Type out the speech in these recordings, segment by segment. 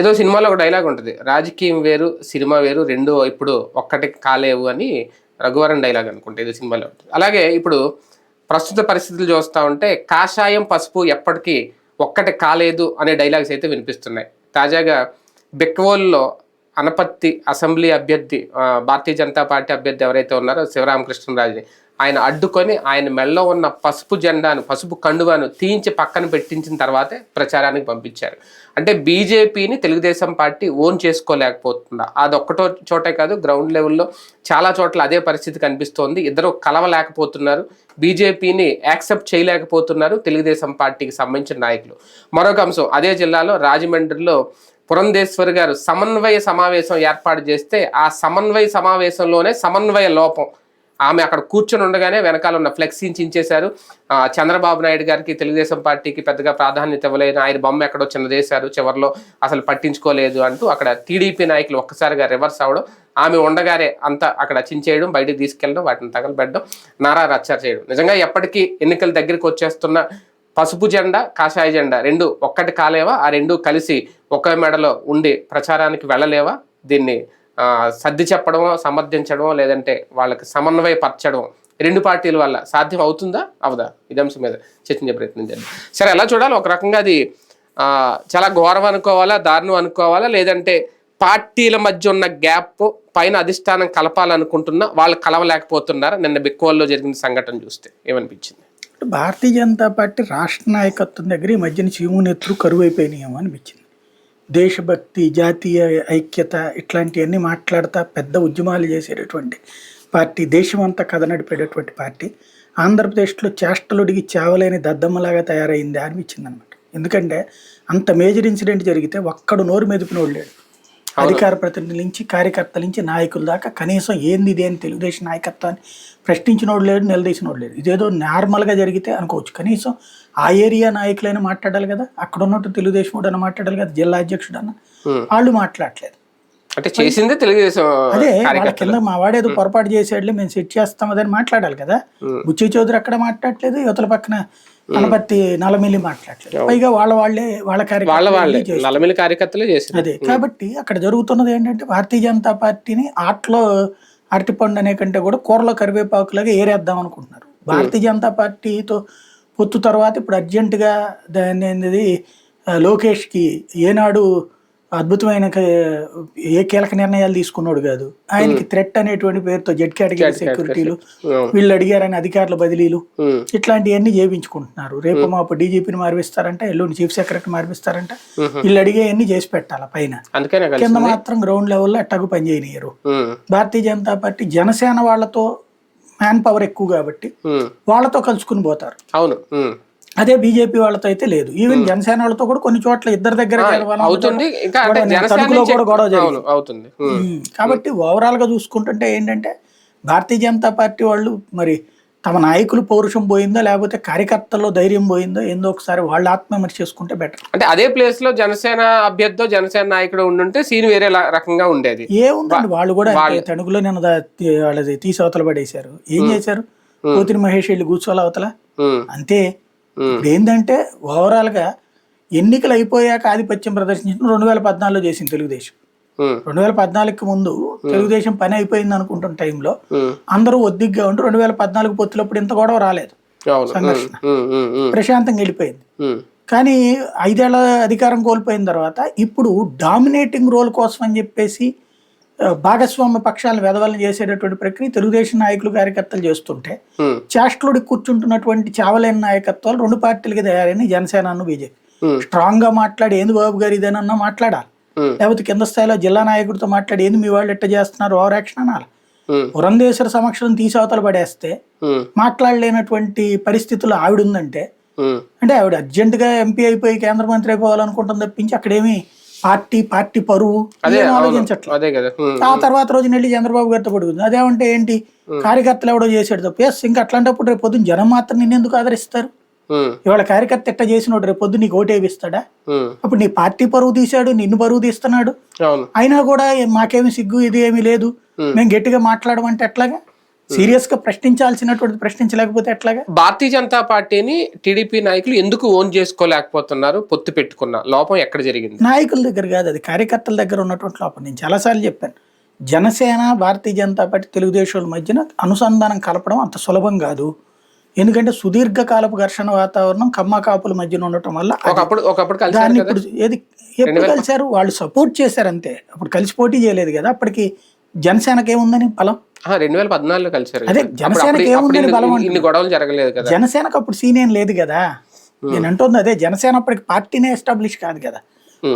ఏదో సినిమాలో ఒక డైలాగ్ ఉంటుంది. రాజకీయం వేరు సినిమా వేరు రెండు ఇప్పుడు ఒక్కటి కాలేవు అని రఘువరన్ డైలాగ్ అనుకుంటే ఏదో సినిమాలో ఉంటుంది. అలాగే ఇప్పుడు ప్రస్తుత పరిస్థితులు చూస్తూ ఉంటే కాషాయం పసుపు ఎప్పటికీ ఒక్కటి కాలేదు అనే డైలాగ్స్ అయితే వినిపిస్తున్నాయి. తాజాగా బెక్వోల్లో అనపత్తి అసెంబ్లీ అభ్యర్థి భారతీయ జనతా పార్టీ అభ్యర్థి ఎవరైతే ఉన్నారో శివరామకృష్ణరాజుని ఆయన అడ్డుకొని ఆయన మెడలో ఉన్న పసుపు జెండాను పసుపు కండువాను తీయించి పక్కన పెట్టించిన తర్వాతే ప్రచారానికి పంపించారు. అంటే బీజేపీని తెలుగుదేశం పార్టీ ఓన్ చేసుకోలేకపోతుందా? అదొక్కటో చోటే కాదు గ్రౌండ్ లెవెల్లో చాలా చోట్ల అదే పరిస్థితి కనిపిస్తోంది. ఇద్దరు కలవలేకపోతున్నారు. బీజేపీని యాక్సెప్ట్ చేయలేకపోతున్నారు తెలుగుదేశం పార్టీకి సంబంధించిన నాయకులు. మరొక అంశం అదే జిల్లాలో రాజమండ్రిలో పురంధేశ్వరి గారు సమన్వయ సమావేశం ఏర్పాటు చేస్తే ఆ సమన్వయ సమావేశంలోనే సమన్వయ లోపం ఆమె అక్కడ కూర్చొని ఉండగానే వెనకాల ఉన్న ఫ్లెక్సీని చించేశారు. చంద్రబాబు నాయుడు గారికి తెలుగుదేశం పార్టీకి పెద్దగా ప్రాధాన్యత ఇవ్వలేదు ఆయన బొమ్మ ఎక్కడో చిన్నదేశారు చివరిలో అసలు పట్టించుకోలేదు అంటూ అక్కడ టీడీపీ నాయకులు ఒక్కసారిగా రివర్స్ అవ్వడం ఆమె ఉండగానే అంతా అక్కడ చించేయడం బయటికి తీసుకెళ్ళడం వాటిని తగలబెట్టడం నారా రచ్చారు చేయడం. నిజంగా ఎప్పటికీ ఎన్నికల దగ్గరికి వచ్చేస్తున్న పసుపు జెండా కాషాయ జెండా రెండు ఒక్కటి కాలేవా? ఆ రెండు కలిసి ఒకే మెడలో ఉండి ప్రచారానికి వెళ్ళలేవా? దీన్ని సర్ది చెప్పడమో సమర్థించడమో లేదంటే వాళ్ళకి సమన్వయపరచడం రెండు పార్టీల వల్ల సాధ్యం అవుతుందా? అవదా? ఇది అంశం మీద చర్చించే ప్రయత్నం చేద్దాం. సరే ఎలా చూడాలి. ఒక రకంగా అది చాలా ఘోరం అనుకోవాలా? దారుణం అనుకోవాలా? లేదంటే పార్టీల మధ్య ఉన్న గ్యాప్ పైన అధిష్టానం కలపాలనుకుంటున్నా వాళ్ళు కలవలేకపోతున్నారా? నిన్న బిక్కువల్లో జరిగిన సంఘటన చూస్తే ఏమనిపించింది? భారతీయ జనతా పార్టీ రాష్ట్ర నాయకత్వం దగ్గర ఈ మధ్యన చీమునెత్తులు కరువు అయిపోయినాయేమో అనిపించింది. దేశభక్తి జాతీయ ఐక్యత ఇట్లాంటివన్నీ మాట్లాడుతా పెద్ద ఉద్యమాలు చేసేటటువంటి పార్టీ దేశమంతా కథ నడిపేటటువంటి పార్టీ. ఆంధ్రప్రదేశ్లో చేష్టలుడికి చావలేని దద్దమ్మలాగా తయారైంది అనిపించింది అనమాట ఎందుకంటే అంత మేజర్ ఇన్సిడెంట్ జరిగితే ఒక్కడు నోరు మెదుపునోడు లేడు. అధికార ప్రతినిధుల నుంచి కార్యకర్తల నుంచి నాయకుల దాకా కనీసం ఏంది ఇది అని తెలుగుదేశం నాయకత్వాన్ని ప్రశ్నించినోడు లేడు నిలదీసినోడు లేడు. ఇదేదో నార్మల్గా జరిగితే అనుకోవచ్చు. కనీసం ఆ ఏరియా నాయకులైనా మాట్లాడాలి కదా? అక్కడ ఉన్నట్టు తెలుగుదేశం అన్న మాట్లాడాలి కదా? జిల్లా అధ్యక్షుడు అన్న. వాళ్ళు మాట్లాడలేదు. అంటే చేసిందే తెలుగుదేశం అదే వాళ్ళ కార్యకర్తలు. కింద మా వాడేదో పొరపాటు చేసాడులే మేము సెట్ చేస్తాం అదని మాట్లాడాలి కదా? బుచ్చి చౌదరి అక్కడ మాట్లాడలేదు యువతల పక్కన అనపత్తి నలమిల్లి మాట్లాడలేదు. పైగా వాళ్ళ వాళ్ళే వాళ్ళ కార్యకర్తలే చేసింది. అదే కాబట్టి అక్కడ జరుగుతున్నది ఏంటంటే భారతీయ జనతా పార్టీని ఆటలో అరటిపండు అనే కంటే కూడా కూరలో కరివేపాకులాగా ఏరేద్దాం అనుకుంటున్నారు. భారతీయ జనతా పార్టీతో పొత్తు తర్వాత ఇప్పుడు అర్జెంటుగా దాన్ని ఏంది ఆ, లోకేష్కి ఏనాడు అద్భుతమైన ఏ కీలక నిర్ణయాలు తీసుకున్నాడు కాదు. ఆయనకి థ్రెట్ అనేటువంటి పేరుతో జెడ్ కేటగిరీ సెక్యూరిటీలు. వీళ్ళు అడిగారని అధికారుల బదిలీలు. ఇట్లాంటివన్నీ చేయించుకుంటున్నారు రేపు మాపు డీజీపీని మార్పిస్తారంట ఎల్లుండి చీఫ్ సెక్రటరీ మార్పిస్తారంట. వీళ్ళు అడిగేవన్నీ చేసి పెట్టాలి పైన. కింద మాత్రం గ్రౌండ్ లెవెల్లో ఎట్టకు పనిచేయనియరు భారతీయ జనతా పార్టీ జనసేన వాళ్ళతో మ్యాన్ పవర్ ఎక్కువ కాబట్టి వాళ్ళతో కలుసుకుని పోతారు. అవును. అదే బీజేపీ వాళ్ళతో అయితే లేదు. ఈవెన్ జనసేన వాళ్ళతో కూడా కొన్ని చోట్ల ఇద్దరి దగ్గర గొడవ, తణుకులో కూడా అవుతుంది. కాబట్టి ఓవరాల్గా చూసుకుంటుంటే ఏంటంటే భారతీయ జనతా పార్టీ వాళ్ళు మరి తమ నాయకులు పౌరుషం పోయిందో లేకపోతే కార్యకర్తల్లో ధైర్యం పోయిందో ఏందో ఒకసారి వాళ్ళు ఆత్మవిమర్శ చేసుకుంటే బెటర్ అంటే అదే ప్లేస్లో జనసేన అభ్యర్థి జనసేన నాయకుడు ఉండుంటే సీన్ వేరే రకంగా ఉండేది. ఏముందండి వాళ్ళు కూడా. తణుకులో నేను వాళ్ళది తీసి అవతల పడేశారు. ఏం చేశారు? పోతిని మహేష్ వెళ్ళి కూర్చోవాలి అవతల. అంతే. ఏంటంటే ఓవరాల్గా ఎన్నికలు అయిపోయాక ఆధిపత్యం ప్రదర్శించడం రెండు వేల పద్నాలుగులో చేసింది తెలుగుదేశం. రెండు వేల పద్నాలుగుకి ముందు తెలుగుదేశం పని అయిపోయింది అనుకుంటున్న టైంలో అందరూ ఒద్దిగ్గా ఉండి రెండు వేల పద్నాలుగు పొత్తులప్పుడు ఇంత గొడవ రాలేదు. ఉమ్, ప్రశాంతంగా వెళ్ళిపోయింది. కానీ ఐదేళ్ళ అధికారం కోల్పోయిన తర్వాత ఇప్పుడు డామినేటింగ్ రోల్ కోసం అని చెప్పేసి భాగస్వామ్య పక్షాలను వెదవలను చేసేటటువంటి ప్రక్రియ తెలుగుదేశం నాయకులు కార్యకర్తలు చేస్తుంటే ఉమ్, చేష్టలుడి కూర్చుంటున్నటువంటి చావలేని నాయకత్వాలు రెండు పార్టీలకి తయారైన జనసేన బీజేపీ. స్ట్రాంగ్గా మాట్లాడి ఏంది బాబు గారు ఇదేనన్నా మాట్లాడాలి? లేకపోతే కింద స్థాయిలో జిల్లా నాయకుడితో మాట్లాడి ఏంది మీ వాళ్ళు ఎట్ట చేస్తున్నారు? ఓవర్ యాక్షన్ అనాలి. పురంధేశ్వర సమక్షం తీసి అవతల పడేస్తే మాట్లాడలేనటువంటి పరిస్థితులు ఆవిడ ఉందంటే అంటే ఆవిడ అర్జెంటుగా ఎంపీ అయిపోయి కేంద్ర మంత్రి అయిపోవాలనుకుంటుంది తప్పించి అక్కడేమి పార్టీ పార్టీ పరువు ఆలోచించట్లేదు. ఆ తర్వాత రోజు వెళ్ళి చంద్రబాబు గారితో పడుకుంది. అదేమంటే ఏంటి? కార్యకర్తలు ఎవడో చేసాడు తప్పు. ఎస్ ఇంకా అట్లాంటప్పుడు రేపు పొద్దున్న జనం మాత్రం నిన్ను ఎందుకు ఆదరిస్తారు? ఇవాళ కార్యకర్త ఎట్ట చేసినోడు రేపు పొద్దు నీకు ఓటేపిస్తాడా అప్పుడు నీ పార్టీ పరువు తీశాడు నిన్ను పరువు తీస్తున్నాడు. అయినా కూడా మాకేమి సిగ్గు ఇది ఏమీ లేదు. మేము గట్టిగా మాట్లాడమంటే ఎట్లాగా? సీరియస్గా ప్రశ్నించాల్సినటువంటి ప్రశ్నించలేకపోతే ఎట్లాగా? భారతీయ జనతా పార్టీని టీడీపీ నాయకులు ఎందుకు ఓన్ చేసుకోలేకపోతున్నారు? పొత్తు పెట్టుకున్న లోపం ఎక్కడ జరిగింది? నాయకుల దగ్గర కాదు అది కార్యకర్తల దగ్గర ఉన్నటువంటి లోపం. నేను చాలాసార్లు చెప్పాను. జనసేన భారతీయ జనతా పార్టీ తెలుగుదేశం మధ్యన అనుసంధానం కలపడం అంత సులభం కాదు. ఎందుకంటే సుదీర్ఘకాలపు ఘర్షణ వాతావరణం కమ్మ కాపుల మధ్యన ఉండటం వల్ల ఒకప్పుడు ఒకప్పుడు దాన్ని ఇప్పుడు ఏది ఎప్పుడు కలిశారు? వాళ్ళు సపోర్ట్ చేశారు అంతే అప్పుడు కలిసి పోటీ చేయలేదు కదా? అప్పటికి జనసేనకి ఏముందని బలం? రెండు వేల పద్నాలుగులో కలిసారు అదే, జనసేనకి ఏముందని బలం ఇన్ని గొడవలు జరగలేదు కదా? జనసేనకు అప్పుడు సీన్ ఏం లేదు కదా? నేను అంటుంది అదే జనసేన అప్పటికి పార్టీనే ఎస్టాబ్లిష్ కాదు కదా?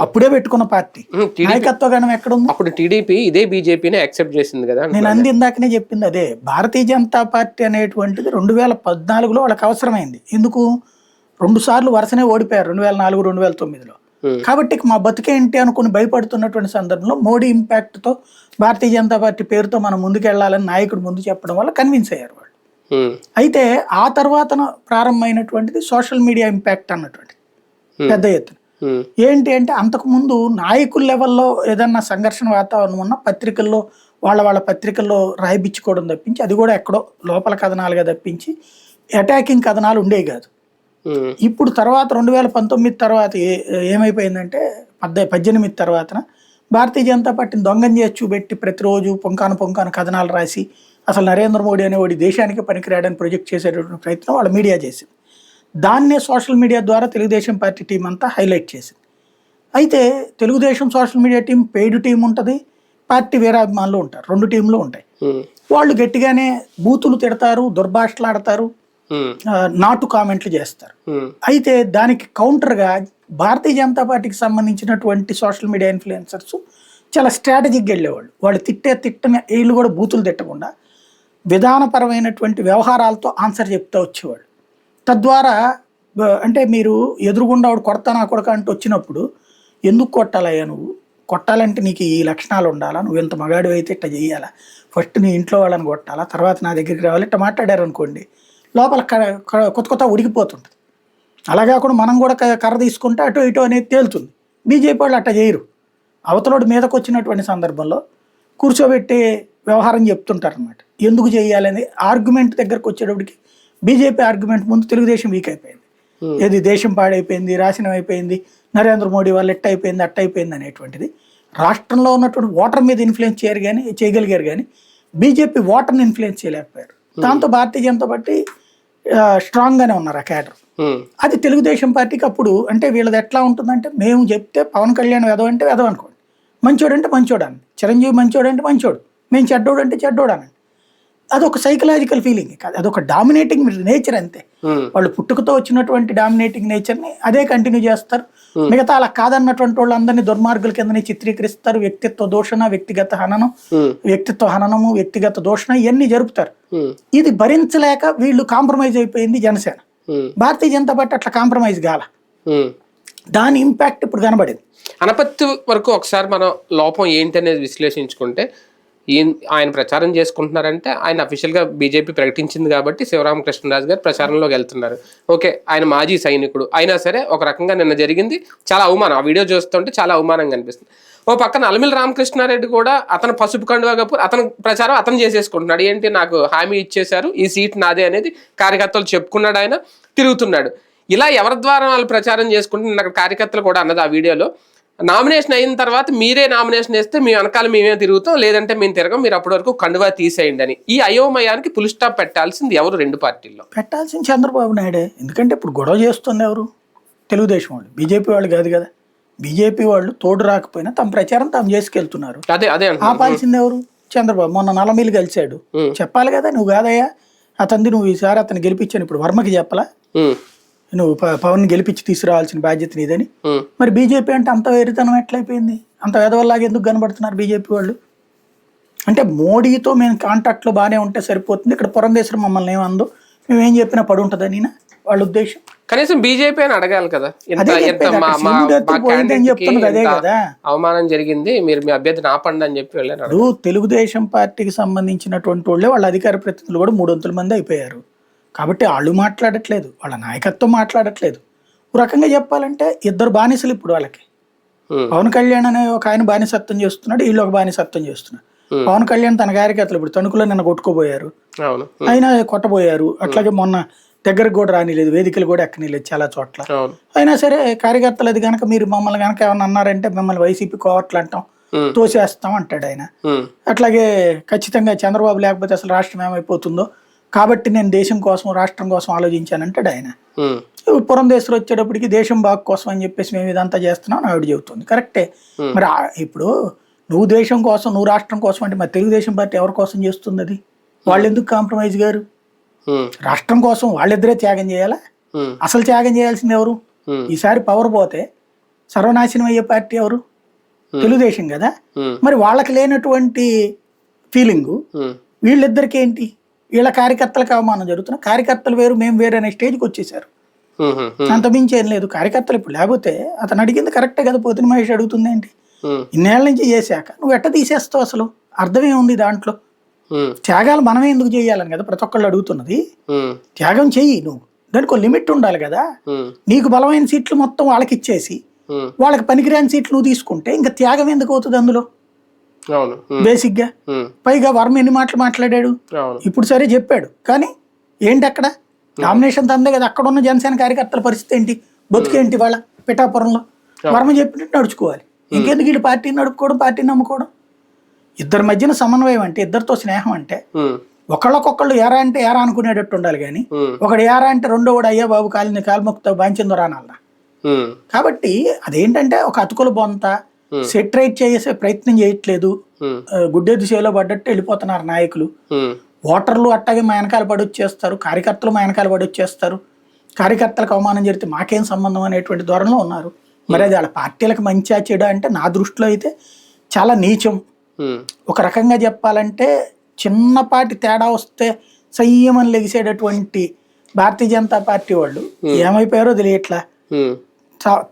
అప్పుడే పెట్టుకున్న పార్టీ. నాయకత్వ గణం ఎక్కడుంది? అప్పుడు టీడీపీ ఇదే బీజేపీని యాక్సెప్ట్ చేసింది కదా నేను అంది ఇందాకనే చెప్పింది అదే భారతీయ జనతా పార్టీ అనేటువంటిది రెండు వేల పద్నాలుగులో వాళ్ళకి అవసరమైంది. ఎందుకు? రెండు సార్లు వరుసనే ఓడిపోయారు రెండు వేల నాలుగు రెండు వేల తొమ్మిదిలో. కాబట్టి మా బతుకేంటి అనుకుని భయపడుతున్నటువంటి సందర్భంలో మోడీ impact తో భారతీయ జనతా పార్టీ పేరుతో మనం ముందుకెళ్ళాలని నాయకుడు ముందు చెప్పడం వల్ల కన్విన్స్ అయ్యారు వాళ్ళు. అయితే ఆ తర్వాత ప్రారంభమైనటువంటిది సోషల్ మీడియా ఇంపాక్ట్ అన్నటువంటిది. పెద్ద ఎత్తున. ఏంటి అంటే అంతకుముందు నాయకుల లెవెల్లో ఏదన్నా సంఘర్షణ వాతావరణం ఉన్న పత్రికల్లో వాళ్ళ వాళ్ళ పత్రికల్లో రాయిపించుకోవడం తప్పించి అది కూడా ఎక్కడో లోపల కథనాలుగా తప్పించి అటాకింగ్ కథనాలు ఉండేవి కాదు. ఇప్పుడు తర్వాత రెండు వేల పంతొమ్మిది తర్వాత ఏమైపోయిందంటే పద్ద పద్దెనిమిది తర్వాతన భారతీయ జనతా పార్టీని దొంగం చేసి చూపెట్టి ప్రతిరోజు పొంకాను పొంకాను కథనాలు రాసి అసలు నరేంద్ర మోడీ అనేవాడి దేశానికి పనికిరాడని ప్రొజెక్ట్ చేసేటటువంటి ప్రయత్నం వాళ్ళ మీడియా చేసింది. దాన్నే సోషల్ మీడియా ద్వారా తెలుగుదేశం పార్టీ టీం అంతా హైలైట్ చేసింది. అయితే Telugu Desam social media team paid team ఉంటుంది పార్టీ వీరాభిమానులు ఉంటారు రెండు టీంలు ఉంటాయి. వాళ్ళు గట్టిగానే బూతులు తిడతారు దుర్భాషలాడతారు నాటు కామెంట్లు చేస్తారు. అయితే దానికి కౌంటర్గా భారతీయ జనతా పార్టీకి సంబంధించినటువంటి సోషల్ మీడియా ఇన్ఫ్లుయెన్సర్స్ చాలా స్ట్రాటజిక్గా వెళ్ళేవాళ్ళు. వాళ్ళు తిట్టే తిట్టిన వీళ్ళు కూడా బూతులు తిట్టకుండా విధానపరమైనటువంటి వ్యవహారాలతో ఆన్సర్ చెప్తూ వచ్చేవాళ్ళు. తద్వారా అంటే మీరు ఎదురుగుండా వాడు కొడతా నా కొడక అంటూ వచ్చినప్పుడు ఎందుకు కొట్టాలయ్యా నువ్వు? కొట్టాలంటే నీకు ఈ లక్షణాలు ఉండాలా? నువ్వు ఎంత మగాడు అయితే ఇట్లా చేయాలా ఫస్ట్ నీ ఇంట్లో వాళ్ళని కొట్టాలా? తర్వాత నా దగ్గరికి రావాలి? ఇట్లా మాట్లాడారు అనుకోండి లోపల క- కొత్త కొత్త ఉడికిపోతుంటుంది. అలా కాకుండా మనం కూడా క- కర్ర తీసుకుంటే అటు ఇటు అనేది తేలుతుంది. బీజేపీ వాళ్ళు అట్లా చేయరు. అవతలోడు మీదకు వచ్చినటువంటి సందర్భంలో కూర్చోబెట్టి వ్యవహారం చెప్తుంటారు అనమాట ఎందుకు చేయాలని ఆర్గ్యుమెంట్ దగ్గరకు వచ్చేటప్పటికి బీజేపీ ఆర్గ్యుమెంట్ ముందు తెలుగుదేశం వీక్ అయిపోయింది. Hmm. ఏది దేశం పాడైపోయింది రాశనం అయిపోయింది నరేంద్ర మోడీ వాళ్ళు ఎట్ట అయిపోయింది అట్ట అయిపోయింది అనేటువంటిది. రాష్ట్రంలో ఉన్నటువంటి ఓటర్ మీద ఇన్ఫ్లుయెన్స్ చేయరు కానీ చేయగలిగారు కానీ బీజేపీ ఓటర్ని ఇన్ఫ్లుయెన్స్ చేయలేకపోయారు. దాంతో భారతీయ జనతా పార్టీ స్ట్రాంగ్గానే ఉన్నారు ఆ క్యాడర్ ఉమ్, అది తెలుగుదేశం పార్టీకి అప్పుడు అంటే వీళ్ళది ఎట్లా ఉంటుందంటే మేము చెప్తే పవన్ కళ్యాణ్ వెదవ అంటే వెదవ అనుకోండి మంచోడు అంటే మంచోడు అని చిరంజీవి మంచోడు అంటే మంచోడు. మేము చెడ్డోడు అంటే చెడ్డోడు అని అదొక సైకలాజికల్ ఫీలింగ్ కాదు అదొక డామినేటింగ్ నేచర్ అంతే. ఉమ్, వాళ్ళు పుట్టుకతో వచ్చినటువంటి డామినేటింగ్ నేచర్ని అదే కంటిన్యూ చేస్తారు. మిగతా అలా కాదన్నటువంటి వాళ్ళందరినీ దుర్మార్గుల కిందనే చిత్రీకరిస్తారు. వ్యక్తిత్వ దూషణ వ్యక్తిగత హననం ఉమ్, వ్యక్తిత్వ హననము వ్యక్తిగత దూషణ ఇవన్నీ జరుపుతారు. ఇది భరించలేక వీళ్ళు కాంప్రమైజ్ అయిపోయింది జనసేన. భారతీయ జనతా పార్టీ అట్లా కాంప్రమైజ్ కాల. దాని ఇంపాక్ట్ ఇప్పుడు కనబడింది. అనపత్తి వరకు ఒకసారి మనం లోపం ఏంటి అనేది విశ్లేషించుకుంటే ఈయన ఆయన ప్రచారం చేసుకుంటున్నారంటే ఆయన అఫీషియల్గా బీజేపీ ప్రకటించింది కాబట్టి శివరామకృష్ణరాజు గారు ప్రచారంలోకి వెళ్తున్నారు. ఓకే ఆయన మాజీ సైనికుడు. అయినా సరే ఒక రకంగా నిన్న జరిగింది. చాలా అవమానం. ఆ వీడియో చూస్తుంటే చాలా అవమానంగా అనిపిస్తుంది. ఓ పక్కన అలమిల రామకృష్ణారెడ్డి కూడా అతను పసుపు కండువా కపూర్ అతను ప్రచారం అతను చేసేసుకుంటున్నాడు. ఏంటి నాకు హామీ ఇచ్చేశారు ఈ సీట్ నాదే అనేది కార్యకర్తలు చెప్పుకున్నాడు ఆయన తిరుగుతున్నాడు. ఇలా ఎవరి ద్వారా వాళ్ళు ప్రచారం చేసుకుంటే నిన్న కార్యకర్తలు కూడా అన్నది ఆ వీడియోలో. నామినేషన్ అయిన తర్వాత మీరే నామినేషన్ వేస్తే మీ వెనకాల మేమే తిరుగుతాం? లేదంటే మేము తిరగం. మీరు అప్పటి వరకు కండువా తీసేయండి అని. ఈ అయోమయానికి పులి స్టాప్ పెట్టాల్సింది ఎవరు? రెండు పార్టీల్లో. పెట్టాల్సిన చంద్రబాబు నాయుడే. ఎందుకంటే ఇప్పుడు గొడవ చేస్తుంది ఎవరు? తెలుగుదేశం వాళ్ళు. బీజేపీ వాళ్ళు కాదు కదా. బీజేపీ వాళ్ళు తోడు రాకపోయినా తమ ప్రచారం తాము చేసుకెళ్తున్నారు. అదే అదే ఆపాల్సింది ఎవరు? చంద్రబాబు. మొన్న నలమీలు కలిశాడు. చెప్పాలి కదా నువ్వు కాదయ్యా. అతనిది నువ్వు ఈసారి అతను గెలిపించాను. ఇప్పుడు వర్మకి చెప్పలా? నువ్వు పవన్ గెలిపించి తీసుకురావాల్సిన బాధ్యత నీదని. మరి బీజేపీ అంటే అంత వేరితనం ఎట్లయిపోయింది? అంత వెదవల్లాగా ఎందుకు కనబడుతున్నారు బీజేపీ వాళ్ళు? అంటే మోడీతో మేము కాంటాక్ట్లో బాగానే ఉంటే సరిపోతుంది. ఇక్కడ పురంధేశ్వరం మమ్మల్ని ఏమందో మేము ఏం చెప్పినా పడి ఉంటుందని వాళ్ళ ఉద్దేశం? కనీసం బీజేపీ అని అడగాలి కదా. అదే కదా. అవమానం జరిగింది. మీరు మీ అభ్యర్థిని ఆపండి అని చెప్పి వెళ్ళారు తెలుగుదేశం పార్టీకి సంబంధించినటువంటి వాళ్ళే వాళ్ళ అధికార ప్రతినిధులు కూడా మూడు వంతుల మంది అయిపోయారు. కాబట్టి వాళ్ళు మాట్లాడట్లేదు వాళ్ళ నాయకత్వం మాట్లాడట్లేదు. ఒక రకంగా చెప్పాలంటే ఇద్దరు బానిసలు ఇప్పుడు వాళ్ళకి. పవన్ కళ్యాణ్ అనే ఒక ఆయన బానిసత్వం చేస్తున్నాడు వీళ్ళు ఒక బానిసత్వం చేస్తున్నారు. పవన్ కళ్యాణ్ తన కార్యకర్తలు ఇప్పుడు తణుకులో నిన్న కొట్టుకోబోయారు అయినా కొట్టబోయారు. అట్లాగే మొన్న దగ్గరకు కూడా రానిలేదు వేదికలు కూడా ఎక్కనిలేదు చాలా చోట్ల. అయినా సరే కార్యకర్తలు అది కనుక మీరు మమ్మల్ని కనుక ఏమన్నా అన్నారంటే మిమ్మల్ని వైసీపీ కోవట్లు అంటాం తోసేస్తాం అంటాడు ఆయన. అట్లాగే ఖచ్చితంగా చంద్రబాబు లేకపోతే అసలు రాష్ట్రం ఏమైపోతుందో కాబట్టి నేను దేశం కోసం రాష్ట్రం కోసం ఆలోచించానంటాడు ఆయన. పురంధేశ్వరు వచ్చేటప్పటికి దేశం బాగు కోసం అని చెప్పేసి మేము ఇదంతా చేస్తున్నాం ఆవిడ చెబుతుంది. కరెక్టే. మరి ఇప్పుడు నువ్వు దేశం కోసం నువ్వు రాష్ట్రం కోసం అంటే మరి తెలుగుదేశం పార్టీ ఎవరి కోసం చేస్తుంది అది? వాళ్ళు ఎందుకు కాంప్రమైజ్ గారు? రాష్ట్రం కోసం వాళ్ళిద్దరే త్యాగం చేయాలా? అసలు త్యాగం చేయాల్సింది ఎవరు? ఈసారి పవర్ పోతే సర్వనాశనం అయ్యే పార్టీ ఎవరు? తెలుగుదేశం కదా? మరి వాళ్ళకి లేనటువంటి ఫీలింగు ఉమ్, వీళ్ళిద్దరికి ఏంటి వీళ్ళ కార్యకర్తలకు అవమానం జరుగుతున్న. కార్యకర్తలు వేరు మేము వేరు అనే స్టేజ్కి వచ్చేసారు. ఉమ్, ఉమ్, అంత మించి ఏం లేదు. కార్యకర్తలు ఇప్పుడు లేకపోతే అతను అడిగింది కరెక్టే కదా పోతిన మహేష్ అడుగుతుంది ఏంటి? ఇన్నేళ్ళ నుంచి చేశాక నువ్వు ఎట్ట తీసేస్తావు అసలు? అర్థమే ఉంది దాంట్లో? త్యాగాలు మనమే ఎందుకు చేయాలని కదా ప్రతి ఒక్కళ్ళు అడుగుతున్నది. త్యాగం చెయ్యి నువ్వు. దానికి ఒక లిమిట్ ఉండాలి కదా. నీకు బలమైన సీట్లు మొత్తం వాళ్ళకి ఇచ్చేసి వాళ్ళకి పనికిరాని సీట్లు నువ్వు తీసుకుంటే ఇంకా త్యాగం ఎందుకు అవుతుంది అందులో? బేసిక్గా పైగా వర్మ ఎన్ని మాటలు మాట్లాడాడు? ఇప్పుడు సరే చెప్పాడు. కానీ ఏంటి అక్కడ నామినేషన్ తందే కదా. అక్కడ ఉన్న జనసేన కార్యకర్తల పరిస్థితి ఏంటి? బతుకేంటి వాళ్ళ పిఠాపురంలో? వర్మ చెప్పినట్టు నడుచుకోవాలి. ఇంకెందుకు వీళ్ళు పార్టీని నడుపుకోవడం పార్టీని నమ్ముకోవడం? ఇద్దరి మధ్యన సమన్వయం అంటే ఇద్దరితో స్నేహం అంటే ఒకళ్ళకొకళ్ళు ఎరా అంటే ఎరా అనుకునేటట్టు ఉండాలి కానీ ఒకడు ఎరా అంటే రెండో వాడు అయ్యా బాబు కాలిని కాలుమొక్తో బాంచిందో ఉమ్, కాబట్టి అదేంటంటే ఒక అతుకుల బొంత. సెటరేట్ చేసే ప్రయత్నం చేయట్లేదు. ఉమ్, ఆ, గుడ్డెద్దు చేలో పడ్డట్టు వెళ్ళిపోతున్నారు నాయకులు. ఓటర్లు అట్టాగే మా వెనకాల పడి వచ్చేస్తారు. కార్యకర్తలు మా వెనకాల పడి వచ్చేస్తారు. కార్యకర్తలకు అవమానం జరిగితే మాకేం సంబంధం అనేటువంటి ధోరణిలో ఉన్నారు. మరి అది వాళ్ళ పార్టీలకు మంచిగా చెడు అంటే నా దృష్టిలో అయితే చాలా నీచం. ఒక రకంగా చెప్పాలంటే చిన్నపాటి తేడా వస్తే సంయమని లెగిసేటటువంటి భారతీయ జనతా పార్టీ వాళ్ళు ఏమైపోయారో తెలియట్లా.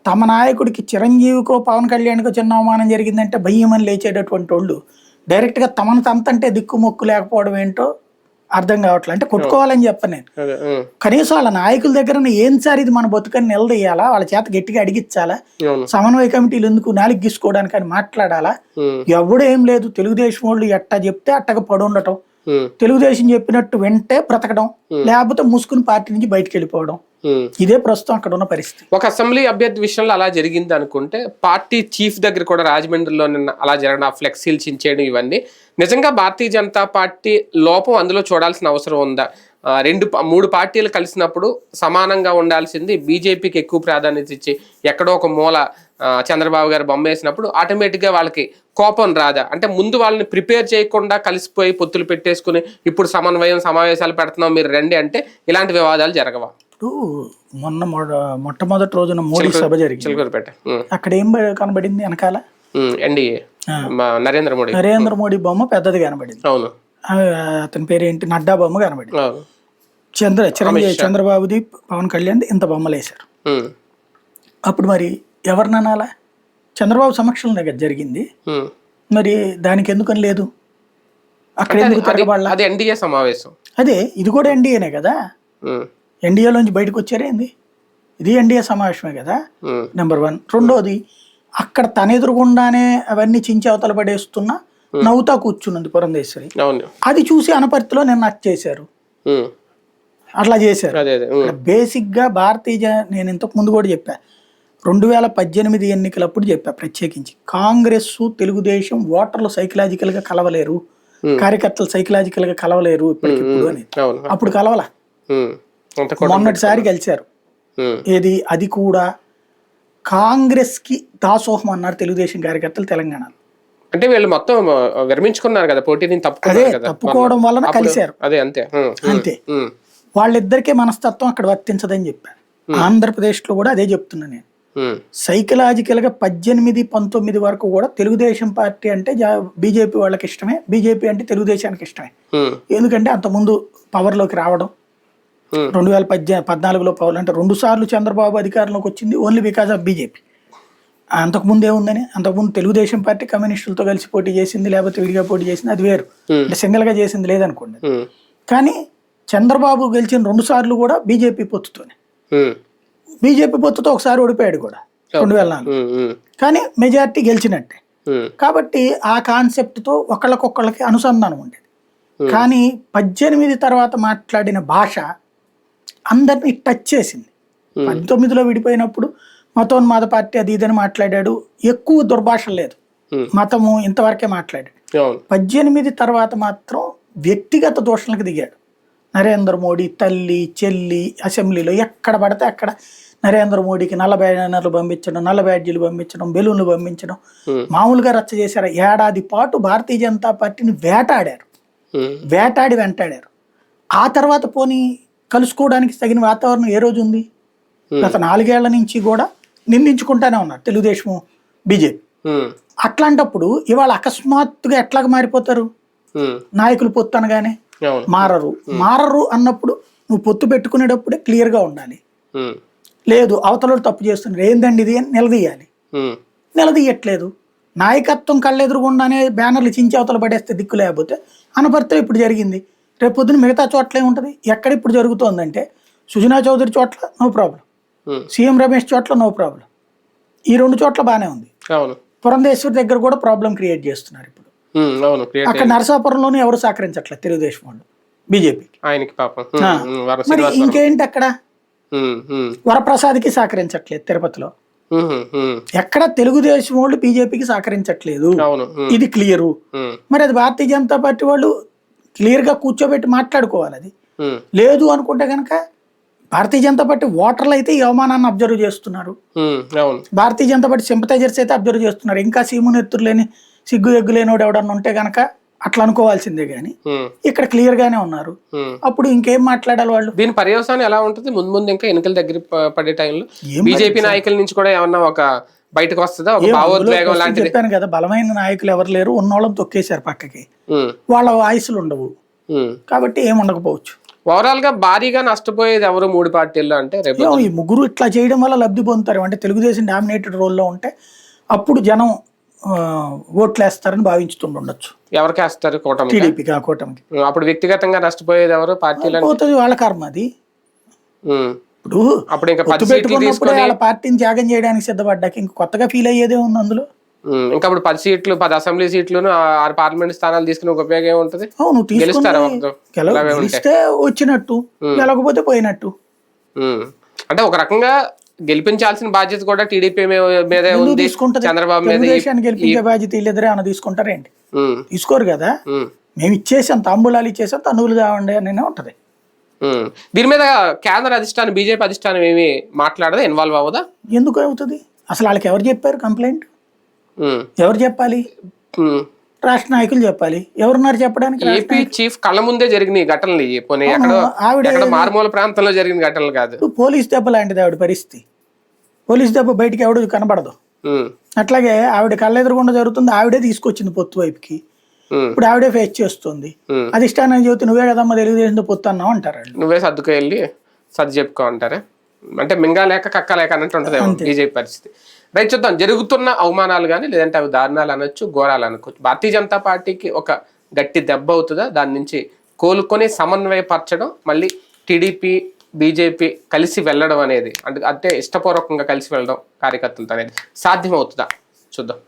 తమ నాయకుడికి చిరంజీవికో పవన్ కళ్యాణ్కో చిన్న అవమానం జరిగిందంటే భయ్యమని లేచేటటువంటి వాళ్ళు. డైరెక్ట్గా తమను తంతంటే దిక్కుమొక్కు లేకపోవడం ఏంటో అర్థం కావట్లేదు అంటే కొట్టుకోవాలని చెప్పను నేను. కనీసం వాళ్ళ నాయకుల దగ్గర ఏం సార్ ఇది మన బతుకని నిలదీయాలా? వాళ్ళ చేత గట్టిగా అడిగించాలా సమన్వయ కమిటీలు ఎందుకు నాలుగు గీసుకోవడానికి అని మాట్లాడాలా? ఎవడు ఏం లేదు. తెలుగుదేశం వాళ్ళు ఎట్టా చెప్తే అట్టగా పడి ఉండటం ఉమ్, తెలుగుదేశం చెప్పినట్టు వెంటే బ్రతకడం. లేకపోతే ముసుకుని పార్టీ నుంచి బయటికి వెళ్ళిపోవడం. ఇదే ప్రస్తుతం అక్కడ ఉన్న పరిస్థితి. ఒక అసెంబ్లీ అభ్యర్థి విషయంలో అలా జరిగింది అనుకుంటే పార్టీ చీఫ్ దగ్గర కూడా రాజమండ్రిలో నిన్న అలా జరగడం ఆ ఫ్లెక్సీలు చించేయడం ఇవన్నీ. నిజంగా భారతీయ జనతా పార్టీ లోపం అందులో చూడాల్సిన అవసరం ఉందా? రెండు మూడు పార్టీలు కలిసినప్పుడు సమానంగా ఉండాల్సింది బీజేపీకి ఎక్కువ ప్రాధాన్యత ఇచ్చి ఎక్కడో ఒక మూల చంద్రబాబు గారు బొమ్మ వేసినప్పుడు ఆటోమేటిక్గా వాళ్ళకి కోపం రాదా? అంటే ముందు వాళ్ళని ప్రిపేర్ చేయకుండా కలిసిపోయి పొత్తులు పెట్టేసుకుని ఇప్పుడు సమన్వయం సమావేశాలు పెడుతున్నాం మీరు రండి అంటే ఇలాంటి వివాదాలు జరగవా? ఇప్పుడు మొన్న మొద- మొట్టమొదటి రోజున మోడీ సభ జరిగింది. చిలకూరుపేట. అక్కడ ఏం కనబడింది వెనకాల? ఎన్డీఏ. నరేంద్ర మోడీ. నరేంద్ర మోడీ బొమ్మ పెద్దది కనబడింది. అవును. అతని పేరు ఏంటి నడ్డా బొమ్మ కనబడింది. చంద్ర చిరంజీవి చంద్రబాబుది పవన్ కళ్యాణ్ ఇంత బొమ్మలు వేశారు. అప్పుడు మరి ఎవరిని అనాలా? చంద్రబాబు సమక్షంలో జరిగింది. మరి దానికి ఎందుకని లేదు? అక్కడ ఎందుకు అది- తిరగబడాల? అది ఎన్డీఏ సమావేశం. అదే ఇది కూడా ఎన్డీఏనే కదా? ఎన్డీఏలోంచి బయటకు వచ్చారేంది ఇది ఎన్డీఏ సమావేశమే కదా? నెంబర్ వన్ రెండోది అక్కడ తన ఎదురుగుండానే అవన్నీ చించి అవతల పడేస్తున్నా నవ్వుతా కూర్చున్నది పురంధేశ్వరి. అది చూసి అనపర్తిలో నేను నచ్చ చేశారు. అట్లా చేశారు. ఉమ్, బేసిక్గా భారతీయ నేను ఇంతకు ముందు కూడా చెప్పా. రెండు వేల పద్దెనిమిది ఎన్నికలప్పుడు చెప్పా ప్రత్యేకించి. కాంగ్రెస్ తెలుగుదేశం ఓటర్లు సైకలాజికల్గా కలవలేరు. కార్యకర్తలు సైకలాజికల్గా కలవలేరు ఇప్పటికిప్పుడు అని అప్పుడు కలవల? మొన్నటిసారి కలిశారు ఉమ్, ఏది? అది కూడా కాంగ్రెస్కి దాసోహం అన్నారు తెలుగుదేశం కార్యకర్తలు తెలంగాణలో. అంటే వీళ్ళు మొత్తం విరమించుకున్నారు కదా పోటీని అదే తప్పుకున్నారు కదా. తప్పుకోవడం వలన కలిశారు. అదే అంతే. అంతే. వాళ్ళిద్దరికే మనస్తత్వం అక్కడ వర్తించదని చెప్పారు. ఆంధ్రప్రదేశ్లో కూడా అదే చెప్తున్నా నేను. ఉమ్, సైకలాజికల్గా పద్దెనిమిది పంతొమ్మిది వరకు కూడా తెలుగుదేశం పార్టీ అంటే బీజేపీ వాళ్ళకి ఇష్టమే బీజేపీ అంటే తెలుగుదేశానికి ఇష్టమే. ఎందుకంటే అంతకుముందు పవర్లోకి రావడం Hmm. రెండు వేల పద్దె పద్నాలుగులో పవర్ అంటే రెండు సార్లు చంద్రబాబు అధికారంలోకి వచ్చింది ఓన్లీ బికాజ్ ఆఫ్ బీజేపీ అంతకుముందు ఏముందని అంతకుముందు తెలుగుదేశం పార్టీ కమ్యూనిస్టులతో కలిసి పోటీ చేసింది లేకపోతే విడిగా పోటీ చేసింది అది వేరు. Hmm. అంటే సింగిల్గా చేసింది లేదనుకోండి. ఉమ్, కానీ చంద్రబాబు గెలిచిన రెండు సార్లు కూడా బీజేపీ పొత్తుతోనే. బీజేపీ పొత్తుతో ఒకసారి ఓడిపోయాడు కూడా రెండు వేల నాలుగు. కానీ మెజారిటీ గెలిచినట్టే. కాబట్టి ఆ కాన్సెప్ట్తో ఒకళ్ళకొకళ్ళకి అనుసంధానం ఉండేది. కానీ పద్దెనిమిది తర్వాత మాట్లాడిన భాష అందరినీ టచ్ చేసింది. పంతొమ్మిదిలో విడిపోయినప్పుడు మతోన్మాద పార్టీ అది ఇదని మాట్లాడాడు. ఎక్కువ దుర్భాష లేదు. మతము ఇంతవరకే మాట్లాడాడు. పద్దెనిమిది తర్వాత మాత్రం వ్యక్తిగత దూషణలకు దిగాడు. నరేంద్ర మోడీ తల్లి చెల్లి అసెంబ్లీలో ఎక్కడ పడితే అక్కడ నరేంద్ర మోడీకి నల్ల బ్యానర్లు పంపించడం నల్ల బ్యాడ్జీలు పంపించడం బెలూన్లు పంపించడం. మామూలుగా రచ్చ చేశారు. ఏడాది పాటు భారతీయ జనతా పార్టీని వేటాడారు. వేటాడి వెంటాడారు. ఆ తర్వాత పోనీ కలుసుకోవడానికి తగిన వాతావరణం ఏ రోజు ఉంది? గత నాలుగేళ్ళ నుంచి కూడా నిందించుకుంటానే ఉన్నారు తెలుగుదేశం బీజేపీ. అట్లాంటప్పుడు ఇవాళ అకస్మాత్తుగా ఎట్లాగ మారిపోతారు? నాయకులు పొత్తు అనగానే మారరు. మారరు అన్నప్పుడు నువ్వు పొత్తు పెట్టుకునేటప్పుడే క్లియర్గా ఉండాలి. ఉమ్, లేదు అవతల తప్పు చేస్తున్నారు. ఏందండి ఇది అని నిలదీయాలి. నిలదీయట్లేదు. నాయకత్వం కళ్ళెదురుగుండానే బ్యానర్లు చించి అవతల పడేస్తే దిక్కు లేకపోతే అనపర్తిలో ఇప్పుడు జరిగింది. రేపు పొద్దున మిగతా చోట్ల ఏముంటుంది? ఎక్కడ ఇప్పుడు జరుగుతోందంటే సుజనా చౌదరి చోట్ల no problem um, CM Ramesh చోట్ల నో ప్రాబ్లం ఈ రెండు చోట్ల బాగానే ఉంది. పురంధేశ్వరి దగ్గర కూడా ప్రాబ్లం క్రియేట్ చేస్తున్నారు ఇప్పుడు. క్రియేట్ అక్కడ నరసాపురంలోనే ఎవరు సహకరించట్లేదు తెలుగుదేశం వాళ్ళు? బీజేపీకి ఆయనకి మరి శ్రీనివాసరావు. ఇంకేంటి అక్కడ? వరప్రసాద్కి సహకరించట్లేదు తిరుపతిలో. ఎక్కడ తెలుగుదేశం వాళ్ళు బీజేపీకి సహకరించట్లేదు? ఇది క్లియరు మరి అది భారతీయ జనతా పార్టీ వాళ్ళు క్లియర్గా కూర్చోబెట్టి మాట్లాడుకోవాలి అది. లేదు అనుకుంటే కనుక భారతీయ జనతా పార్టీ ఓటర్లు అయితే ఈ అవమానాన్ని అబ్జర్వ్ చేస్తున్నారు. భారతీయ జనతా పార్టీ సింపతైజర్స్ అయితే అబ్జర్వ్ చేస్తున్నారు. ఇంకా సీముని ఎత్తురు లేని సిగ్గు ఎగ్గు లేనివాడు ఎవడన్నా ఉంటే కనుక అట్లా అనుకోవాల్సిందే ఉమ్, ఇక్కడ క్లియర్గానే ఉన్నారు. ఉమ్. అప్పుడు ఇంకేం మాట్లాడాలి వాళ్ళు? దీని పర్యవసానం ఎలా ఉంటుంది? ముందు ముందు ఇంకా ఎన్నికల దగ్గర పడే టైంలో బీజేపీ నాయకుల నుంచి కూడా ఏమన్నా ఒక బయటకు వస్తుందా? ఒక భావోద్వేగం లాంటిది? చెప్పాను కదా బలమైన నాయకులు ఎవరు లేరు ఉన్నోళ్ళని తొక్కేశారు పక్కకి. వాళ్ళ వాయిస్లు ఉండవు. కాబట్టి ఏం ఉండకపోవచ్చు. ఓవరాల్గా భారీగా నష్టపోయేది ఎవరు మూడు పార్టీల్లో అంటే ఈ ముగ్గురు ఇట్లా చేయడం వల్ల లబ్ధి పొందుతారు. అంటే తెలుగుదేశం డామినేటెడ్ రోల్లో ఉంటే అప్పుడు జనం ఓట్లు వేస్తారని భావించుతుండొచ్చు ఎవరికి వేస్తారు కూటమి టీడీపీకి ఆ కూటమికి. అప్పుడు వ్యక్తిగతంగా నష్టపోయేది ఎవరు పార్టీలు పోతుంది వాళ్ళ కర్మ అది. ఇప్పుడు అప్పుడు ఇంకా సీట్లు వాళ్ళ పార్టీని త్యాగం చేయడానికి సిద్ధపడ్డాక ఇంక కొత్తగా ఫీల్ అయ్యేదే ఉంది అందులో. ఇంకా అప్పుడు పది సీట్లు పది అసెంబ్లీ సీట్లను ఆ- ఆరు పార్లమెంట్ స్థానాలు తీసుకుని ఒక ఉపయోగం ఏముంటది? అవును తీసుకుని గెలుస్తారా ఒకరు? గెలవ ఇలాగే ఉంటే. గెలిస్తే వచ్చినట్టు గెలవకపోతే పోయినట్టు. అంటే ఒక రకంగా గెలిపించాల్సిన బాధ్యత కూడా టీడీపీ మీదే ఉంది. చంద్రబాబు మీద గెలిపించే బాధ్యత వీళ్ళిద్దరే అన్న తీసుకుంటారేంటి? తీసుకోరు కదా? మేము ఇచ్చేసాం తాంబూలాలు ఇచ్చేసాం తనువులు కావండి అని ఉంటది. దీని మీద కేంద్ర అధిష్టానం బీజేపీ అధిష్టానం ఏమి మాట్లాడదా? ఇన్వాల్వ్ అవ్వదా? ఎందుకు అవుతుంది? అసలు వాళ్ళకి ఎవరు చెప్పారు కంప్లైంట్? ఎవరు చెప్పాలి. రాష్ట్ర నాయకులు చెప్పాలి. ఎవరున్నారు చెప్పడానికి ఏపీ చీఫ్ కళ్ళ ముందే జరిగిన ఘటనలు. పోనీ ఆవిడ మారుమూల ప్రాంతంలో జరిగిన ఘటనలు కాదు. పోలీస్ దెబ్బ లాంటిది ఆవిడ పరిస్థితి. పోలీస్ దెబ్బ బయటికి ఎవడు కనబడదు. అట్లాగే ఆవిడ కళ్ళెదురుగుండా జరుగుతుంది. ఆవిడే తీసుకొచ్చింది పొత్తు వైపుకి. ఇప్పుడు ఆవిడే ఫేస్ చేస్తుంది. అధిష్టానం చెబితే నువ్వే కదమ్మా తెలుగుదేశంతో పొత్తు అన్నావు అంటారు నువ్వే సర్దుకు వెళ్ళి సర్ది చెప్పుకో అంటారా? అంటే మింగా లేక కక్క లేక అన్నట్టు ఉంటుంది బీజేపీ పరిస్థితి. రైట్ చూద్దాం జరుగుతున్న అవమానాలు కానీ లేదంటే అవి దారుణాలు అనొచ్చు ఘోరాలు అనుకోవచ్చు భారతీయ జనతా పార్టీకి ఒక గట్టి దెబ్బ అవుతుందా? దాని నుంచి కోలుకొని సమన్వయపరచడం మళ్ళీ టీడీపీ బీజేపీ కలిసి వెళ్ళడం అనేది అంటే అంటే ఇష్టపూర్వకంగా కలిసి వెళ్ళడం కార్యకర్తలతో అనేది సాధ్యమవుతుందా? చూద్దాం.